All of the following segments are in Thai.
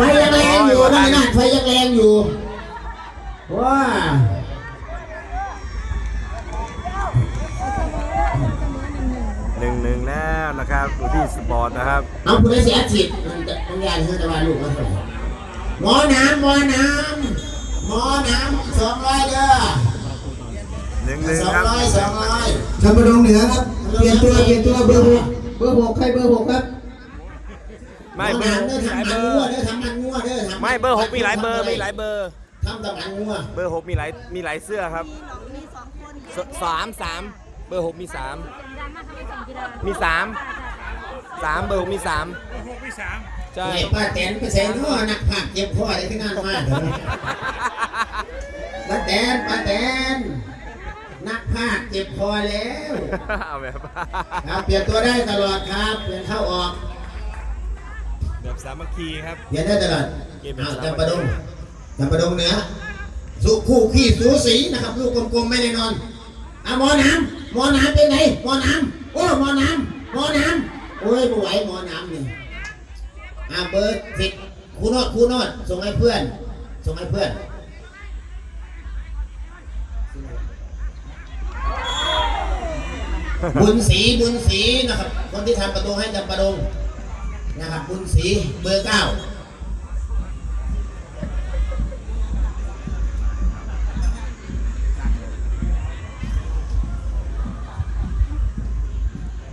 ไฟยังแรงอยู่นะนะไฟยังแรงอยู่ว้าหนึ่งหนึ่งแล้วนะครับดูที่สปอร์ตนะครับเอาคุณได้เสียสิทธิ์มันจะต้องยายเพื่อจะมาลูกมาเท่าไหร่หมอน้ำหมอน้ำหมอน้ำสองร้อยเด้อหนึ่งหนึ่งสองครับร้อยสองร้อยชมรมเหนือครับเปลี่ยนตัวเปลี่ยนตัวเบอร์หกเบอร์หกใครเบอร์หกครับ ไม่หมเบออร์น้ำเด้อหทำลายมันเบองัวร์เด้อทำมันงัวเด้อทำไม่เบอร์หกมีหลายเบอร์มีหลายเบอร์ ทำกับมันงัวเบอร์หกมีหลายมีหลายเสื้อครับสสามสามเบอร์หกมีสามมีสามสามเบอร์หกมีสามใช่ ไอ้ป้าแตนไปเซ็นหัวนักภาคเจ็บคออะไรที่งานมากเลยป้าแตนป้าแตนนักภาคเจ็บคอแล้ว เอาแบบ ครับเปลี่ยนตัวได้ตลอดครับ เปลี่ยนเข้าออกแบบ สามัคคีครับเปลี่ยนได้ตลอดเกมแบบอ้าวสาม จำปะดงจำปะดงเหนือสุคู่ขี้สูสีนะครับ ลูกกลมๆไม่แน่นอนอะหมอน้ำหมอน้ำเป็นไงหมอน้ำโอ้หมอน้ำหมอน้ำโอ้ยไม่ไหวหมอน้ำนี่อะเบอร์สิบครูโนดครูโนดส่งให้เพื่อน ส่งให้เพื่อน บุญศรีบุญศรีนะครับ คนที่ทำประตูให้จำปะดง นะครับบุญศรีเบอร์เก้า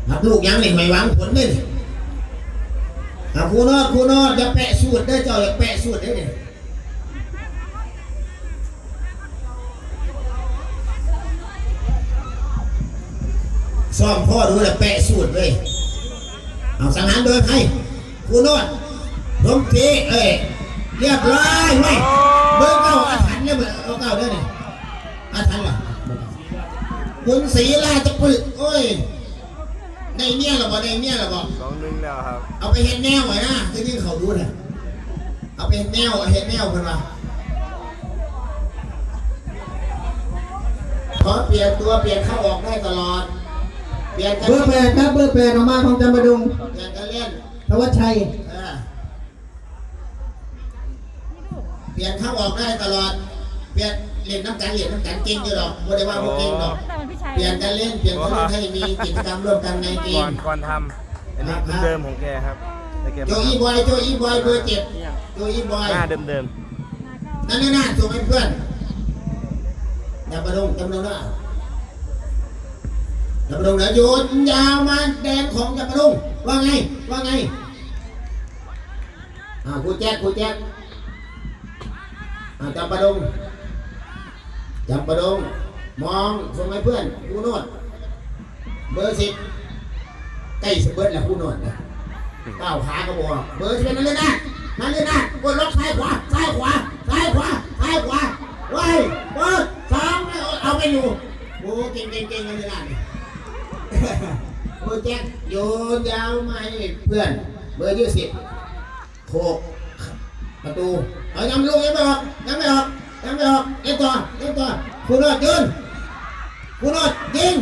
ครับลูกยังนี่ไม่หวังผลเลยนี่ครับครูนอดครูนอดอย่าแปะสูตรเด้เจ้าอย่าแปะสูตรเด้เนี่ยซ่อมพ่อดูแลแปะสูตรเลยเอาสังหารโดยใค รครูโนอดลมทีเอ้ยเรียบร้อยไว้ยเบอร์เก้าอาถรรพ์เนี่ยเบอร์เอาเก้าเด้อเนี่ยอาถรรพ์เหรอคุณศรีราชปึกโอ้ยได้เมียหรอบ่ได้เมียหรอบ่สองหนึ่งแล้วครับ เอาไปเห็ดแนวไว้นะคือที่เขารู้น่ะเอาไปเห็ดแนวเอาเห็ดแนวเพิ่นว่าขอเปลี่ยนตัวเปลี่ยนเข้าออกได้ตลอด เปลี่ยนกันเบอร์แปดครับเบอร์แปดออกมาของจำปะดงเปลี่ยนกั นเล่นธวัชชัยเออเปลี่ยนเข้าออกได้ตลอด เปลี่ยนเล่นน้ำกันเล่นน้ำกันเก่งอยู่หรอกบ่ได้ว่าบ่เก่งหรอกเปลี่ยนกันเล่นเปลี่ยนกันเล่นให้มีกิจกรรมร่วมกันในเกก่อมนก่อนทำอันนี้เดิมของแกครับแต่แกโจอีบอยโจอีบอยเบอร์เจ็ดโจอีบอย หน้าเดิมเดิมนั่นนี่นะส่งให้เพื่อนจำปะดงจำปะดงนะจำปะดงนะโยนยาวมาแดนของจำปะดง ว่าไง ว่าไง อ่าครูแจ๊กครูแจ๊กอ่าจำปะดงจำปะดง มองส่งให้เพื่อนครูโนดเบอร์สิบใกล้สเบิร์ดแล้วครูโนดนะก้าวขาก็บอกเบอร์สิบนั่นเลยนะนั่นเลยนะกดล็อกซ้ายขวาซ้ายขวาซ้ายขวาซ้ายขวาไว้เบอร์สองเอาไปอยู่โอ้เก่งเก่งเก่งเลยนะ นี่โอ้แจ็คโยนยาวมาให้เพื่อน เบอร์ยี่สิบโคกประตูเอายังลูกยังไม่ออกยังไม่ออกยังไม่ออกเล่นต่อเล่นต่อคุณโนดยืนคุณโนดยิง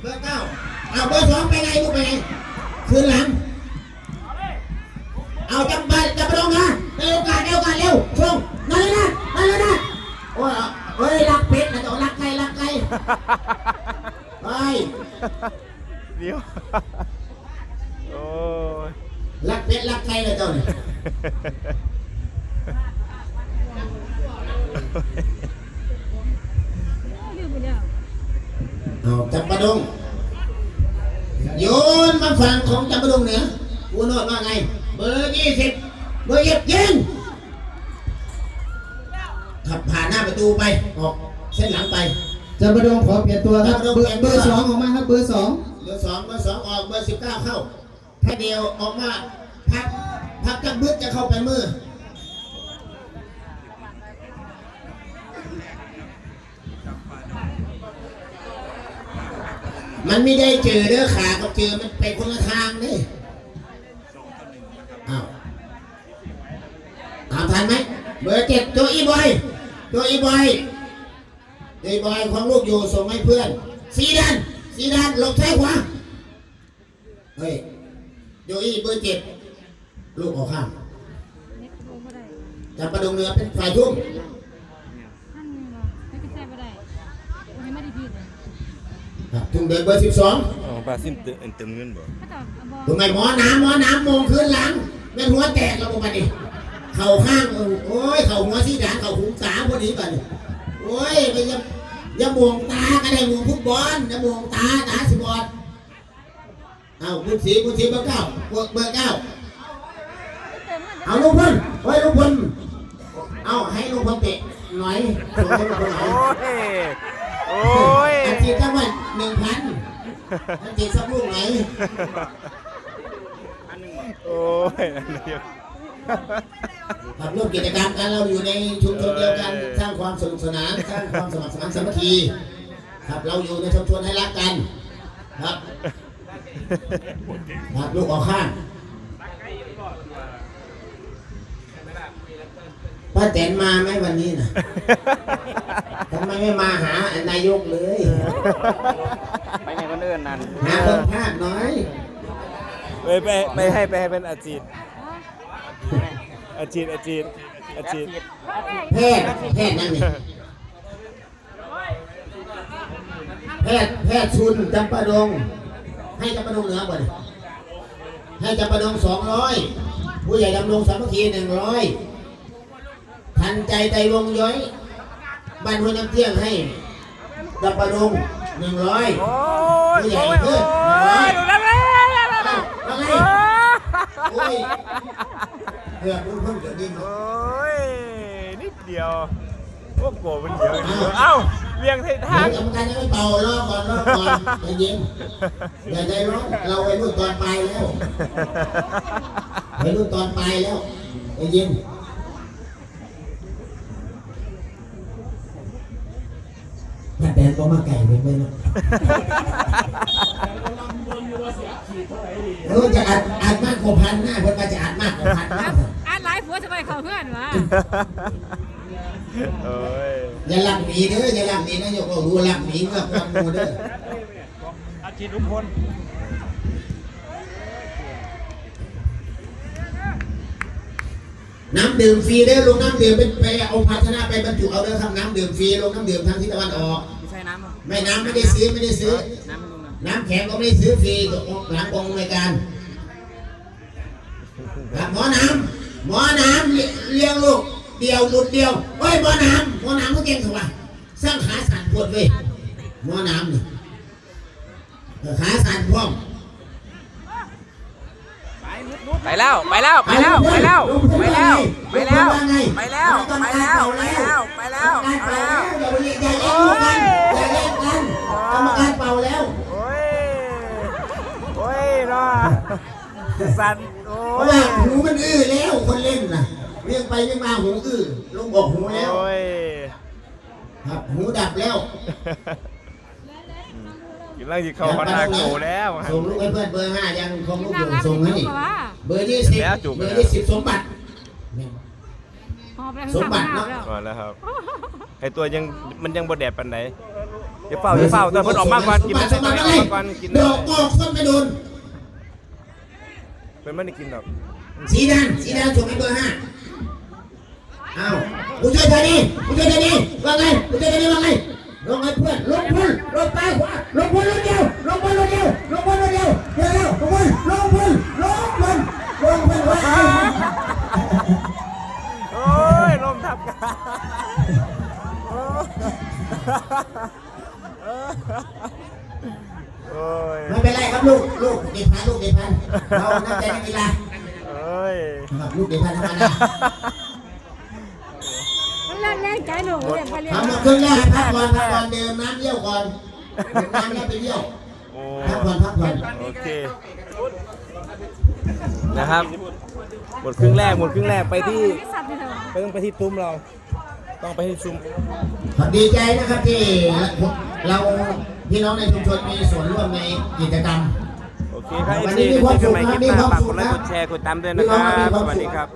เบอร์เก้าเอาเบอร์สองไปไงลูกไปไงคืนหลังเอาจับไปจับไปลงนะในโอกาสในโอกาสเร็วช่วงนั่นเลยนะนั่นเลยนะโอ้ยเฮ้ยรักเพชรนะต้องรักใครรักใครไป เดี๋ยวโอ้ยรักเพชรรักใครเลยเจ้าเนี่ยเอาจับประดงโยนมาฝั่งของจับประดงเหนือกูโนดว่าไง เบอร์ยี่สิบเบอร์ยี่สิบยิงขับผ่านหน้าประตูไป ออกเส้นหลังไปจำปะดงขอเปลี่ยนตัวครับ เบอร์เบอร์สองออกมาครับ เบอร์สองเบอร์สองเบอร์สองออกเบอร์สิบเก้าเข้าถ้าเดียวออกมาพักพักจักบึ้ดจะเข้าไปมือมันไม่ได้เจอเด้อขากับเจอมันไปคนละทางเด้อ้าวตามทันไหมเบอร์เจ็ดโจอีบอยโจอีบอยโจอีบอยของลูกอยู่ส่งให้เพื่อนสีดัน สีดันหลบซ้ายขวาเฮ้ยโจอีเบอร์เจ็ดลูกออกข้างจำปาดงเหนือเป็นฝ่ายทุ่มท่านนี่บ่ไม่เป็นใจบ่ได้โอ้ยไม่ได้ผิดเลยครับทุ่มเดินเบอร์สิบสองอ๋อปลาซิมเติมเติมเงินบ่ถ้าจะเอาบ่ถูกไหมหมอน้ำหมอน้ำมองคืนหลังแม่นหัวแตกแล้วบ่บัดนี้เข่าข้างเออโอ้ยเข่าหัวสีดานเข่าหูสาพอดีบัดนี้โอ้ยไปอยัง อย่ามองตาก็ได้มองฟุตบอลอย่ามองตาตาสิบอดเอาบุญศรีบุญศรีเบอร์เก้าเบอร์เบอร์เก้าเติมเงินเอาลูกพลเฮ้ยลูกพลเอาให้ลูกพลเตะหน่อยส่งให้ลูกพลหน่อยโอ้ยโอ้ยอาชีพจังหวัดหนึ่งพันอาชีพสักลูกไหนโอ้ย อันเดียวทำร่วมกิจกรรมกันเราอยู่ในชุมชนเดียวกันสร้างความสนุกสนานสร้างความสมัครสมานสามัคคีครับเราอยู่ในชุมชนให้รักกันครับครับลูกออกข้างป้าแตนมาไหมวันนี้นะทำไมไม่มาหานายกเลยไปไหนคนอื่นนั่นหาคนภาคน้อยไปไปไปให้ไปให้เป็นอาจีต อาจีตอาจีตอาจีตแพทย์แพทย์นั่นนี่แพทย์แพทย์ชุนจำปาดง ให้จำปาดงเหนือบ่เนี่ยให้จำปาดงสองร้อยผู้ใหญ่ดำรงสามัคคีหนึ่งร้อยทันใจใจวงย้อยบ้านห้วยน้ำเที่ยงให้จำปาดงหนึ่งร้อยโอ้ยผู้ใหญ่โอ้ยขึ้โอ้นยดูแล้วแล้วแล้วแล้ว เอ้าอะไรโอ้ย เกือบรุ่นเพิ่งเกิดดิ้นโอ้ยนิดเดียวพวกโกมันเยอะเอ้าเรียงทิศเดี๋ทางยวกรรมการยังไม่เป่ารอก่อนรอก่อนใจเย็นอย่าใจร้อนเราไปรุ่นตอนปลายแล้วไปรุ่นตอนปลายแล้วใจเย็นถ้าแดนก็มาไก่ไปไปนะ เออจะอัดอัดมากกว่าพันหน้าเพิ่นก็จะอัดมากกว่าพันหน้าอ่านหลายผัวจะไปเข้าเพื่อนวะโอ้ยอย่าหลับหนีเด้ออย่าหลับหนีนะอย่าบอกดูหลับหนีเมื่อความมูเด้ออาจีตลุงพลน้ำดื่มฟรีเด้อลงน้ำดื่มไปไปเอาภาชนะไปบรรจุเอาเด้อครับน้ำดื่มฟรีลงน้ำดื่มทางทิศตะวันออกไม่ใช่น้ำอะไม่น้ำไม่ได้ซื้อไม่ได้ซื้อน้ำมั นลุงนะน้ำแข็งก็ไม่ได้ซื้อฟรีหลังกองรายการครับหมอน้ำหมอน้ำเลี้ยเลี้ยงลูกเดียวหลุดเดียวเฮ้ยหมอน้ำหมอน้ำก็เก่งสุดว่ะสร้างขาสั่นปวดเว้ยหมอน้ำนี่เออขาสั่นพร้อมไปแล้วไปแล้วไปแล้วไปแล้วไปแล้วไปแล้วไปแล้วไปแล้วไปแล้วไปแล้วไปแล้วอย่าไปอย่าแย่งกันอย่าแย่งกันกรรมการเป่าแล้ว สั่นโอ้เพราะยว่าหูมันอื้อแล้วคนเล่นน่ะเรียงไปเรียงมาหูอื้อลงบอกหูแล้ว โอ้ยครับหูดับแล้วกำลังจะเข้ามานาโกแล้วส่งลูกให้เพื่อนเบอร์ห้ายังคงลูกอน่ายู่รักส่งให้จริงๆว่าเบอร์ยี่สิบเบอร์ยี่สิบสมบัติ หอบแล้วสมบัติเนอะแล้วก่อนแล้วครับไอตัวยังมันยังบดแดดปันไหนอย่าเฝ้าอย่าเฝ้าแต่เพิ่นออกมาก่อนกินสไม่มใช่บัตัวติเออะไรงก่อนกินดอกกอกส้นไม่โดน เป็นไม่ได้กินหรอกสีแดงสีแดงส่งให้เบอร์ห้าอ้าวผู้ช่วยเธอนี่ผู้ช่วยเธอนี่ว่าไงผู้ช่วยเธอนี่ว่าไงลงให้เพื่อนลงพุ่นลงไปขวาลงพุ่นลงเดียวลงพุ่นลงเดียวลงพุ่นลงเดียวเดี๋ยวลงพุ่นลงพุ่นลงพุ่นลงพุ่นว่าไงโอ้ยลมทับกันโอ้ ยไม่เป็นไรครับลูก ลูกเด็กพันลูกเด็กพันเราน่าใจนักกีฬาโอ้ยครับลูกเด็กพันธรรมดามันเล่นเล่นใจหนูเลยไปเรียนทำมาครึ่งแรกพักก่อนพักก่อนเดิมน้ำเยี่ยวก่อนดื่มน้ำแล้วไปเยี่ยวโอ้พักก่อนพักก่อนโอเคนะครับหมดครึ่งแรกหมดครึ่งแรกไปที่สัตว์นี่เถอะไปต้องไปที่ตุ้มเรา ต้องไปที่ซุ้มขอดีใจนะครับที่เรา พี่น้องในชุมชนมีส่วนร่วมในกิจกรรม โอเคครับวัเอนฟนี้ซีมีความที่ชมใหม่สุคลิขปครับหน้าฝากมีกดไลความสุขค์กดแชร์กดตามด้วยนะครับมีความสุขสวัสดีครับ